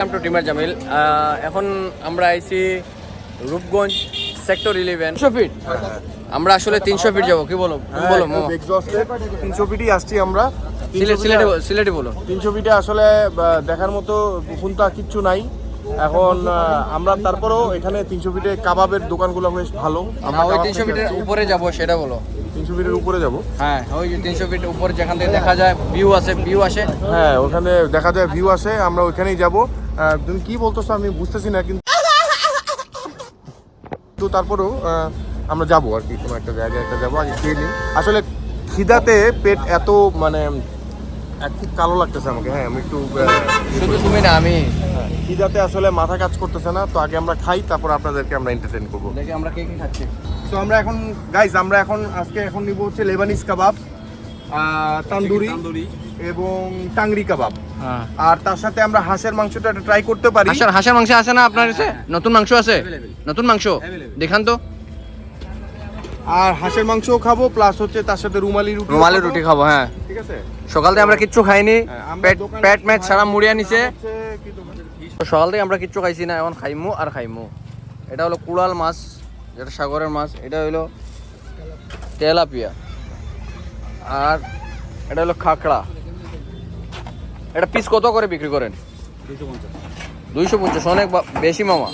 Two টিমার Jamil এখন আমরা আইছি রূপগঞ্জ সেক্টর ইলেভেন তিনশো ফিট আমরা আসলে তিনশো ফিট যাব কি বলো? তুমি বলো তিনশো ফিটই আসছি আমরা। সিলেটে বলো, সিলেটে বলো। তিনশো ফিটে আসলে দেখার মতো পুকুনতা কিচ্ছু নাই। এখন আমরা তারপরেও এখানে তিনশো ফিটে কাবাবের দোকানগুলো বেশ ভালো। না ওই তিনশো ফিটের উপরে যাব সেটা বলো। তিনশো ফিটের উপরে যাব। হ্যাঁ ওই তিনশো ফিট উপরে যেখান থেকে দেখা যায় ভিউ আছে ভিউ আসে। হ্যাঁ ওখানে দেখা যায় ভিউ আসে। আমরা ওইখানেই যাব। তুমি কি বলতেছো আমি বুঝতেছি না কিন্তু তো তারপরেও আমরা যাব আর কি কোনো একটা জায়গায় একটা যাব আগে খেয়ে নিই। আসলে খিদাতে পেট এত মানে খুব কালো লাগতেছে আমাকে হ্যাঁ আমি একটু শুধু তুমি না আমি। হ্যাঁ, খিদাতে আসলে মাথা কাজ করতেছে না তো আগে আমরা খাই তারপর আপনাদেরকে আমরা এন্টারটেইন করব। দেখি আমরা কে কি খাচ্ছি। তো আমরা এখন গাইজ আমরা এখন আজকে এখন নিব হচ্ছে লেবানিজ কাবাব আহ, তান্দুরি। এবং টাংরি কাবাব। হ্যাঁ। আর তার সাথে আমরা হাঁসের মাংসটা ট্রাই করতে পারি। হাঁসের হাঁসের মাংস আছে না আপনার কাছে? নতুন মাংস আছে? নতুন মাংস? দেখান তো। আর হাঁসের মাংসও খাব প্লাস হচ্ছে তার সাথে রুমালি রুটি রুমালি রুটি খাব হ্যাঁ। ঠিক আছে? সকাল থেকে আমরা কিচ্ছু খাইনি। হ্যাঁ, পেট পেট ম্যাট খাই, সারা মুড়িয়া নিছে। সকাল থেকে আমরা কিচ্ছু খাইছি না এখন খাইমু আর খাইমু। এটা হলো কুড়াল মাছ যেটা সাগরের মাছ এটা হলো তেলাপিয়া। আর এটা হলো খাকড়া। এটা পিস কত করে বিক্রি করেন? দুইশো পঞ্চাশ। অনেক বা- বেশি মামা?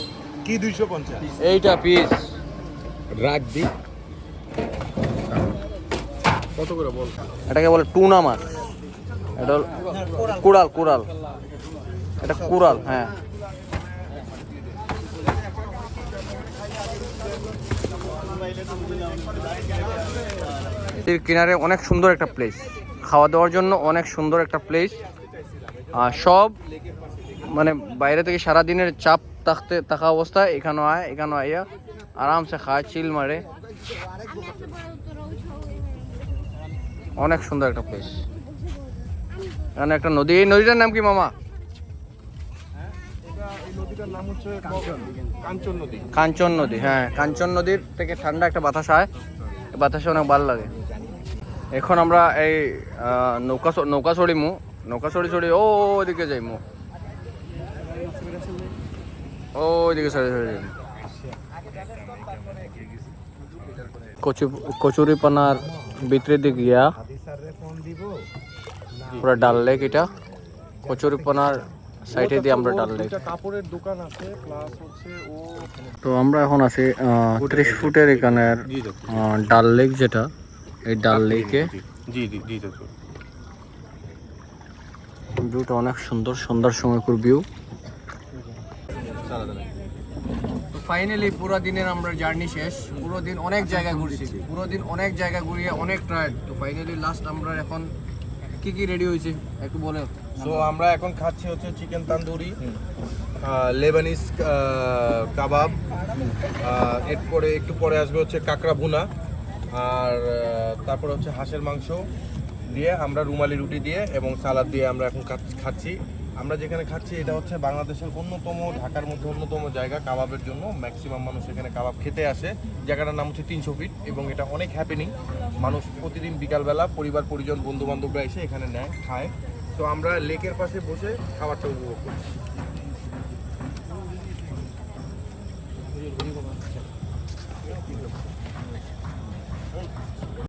কি দুইশো পঞ্চাশ? এইটা পিস রাখ দি কত করে বল? এটাকে বলে টুনা মাছ। এটা কুড়াল কুড়াল। এটা কুড়াল হ্যাঁ। এর কিনারে অনেক সুন্দর একটা প্লেস খাওয়া দাওয়ার জন্য অনেক সুন্দর একটা প্লেস সব মানে বাইরে থেকে সারা দিনের চাপ থাকতে, থাকা অবস্থায় এখানে আয়, এখানে আইয়া আরামসে খায় চিল মারে। অনেক সুন্দর একটা প্লেস এখানে একটা নদী, এই নদীটার নাম কি মামা? কাঞ্চন নদী হ্যাঁ কাঞ্চন নদীর থেকে ঠান্ডা একটা বাতাস হয় বাতাসে অনেক ভালো লাগে। এখন আমরা এই নৌকা নৌকা চড়িমু। নৌকা চড়ি চড়ি ও ওইদিকে যাইমু ও ওইদিকে চড়ি চড়ি যাইমু কচু কচুরিপানার ভিতরে দিকে গিয়া পুরো ডাল লেক এটা কচুরিপানার সাইডে দিয়ে আমরা ডাল লেক কাপড়ের দোকান আছে প্লাস হচ্ছে ও তো আমরা এখন আছি ত্রিশ ফুটের এখানের ডাল লেক যেটা এই ডাল লেকে জি জি জি ভিউটা অনেক সুন্দর সন্ধ্যার সময়কুর ভিউ তো ফাইনালি পুরো দিনের আমরা জার্নি শেষ। পুরো দিন অনেক জায়গা ঘুরছি। পুরো দিন অনেক জায়গা ঘুরিয়ে অনেক টায়ার্ড তো ফাইনালি লাস্ট আমরা এখন কি কি রেডি হয়েছে? একটু বলে। সো আমরা এখন খাচ্ছি হচ্ছে চিকেন তান্দুরি লেবানিজ কাবাব এরপরে একটু পরে আসবে হচ্ছে কাঁকড়া ভুনা আর তারপরে হচ্ছে হাঁসের মাংস দিয়ে আমরা রুমালি রুটি দিয়ে এবং সালাদ দিয়ে আমরা এখন খাচ- খাচ্ছি। আমরা যেখানে খাচ্ছি, এটা হচ্ছে বাংলাদেশের অন্যতম, ঢাকার মধ্যে অন্যতম জায়গা কাবাবের জন্য। ম্যাক্সিমাম মানুষ এখানে কাবাব খেতে আসে। জায়গাটার নাম হচ্ছে তিনশো ফিট এবং এটা অনেক হ্যাপেনিং মানুষ প্রতিদিন বিকালবেলা পরিবার, পরিজন বন্ধু বান্ধবরা এসে এখানে নেয়, খায়। তো আমরা লেকের পাশে বসে খাবারটা উপভোগ করি।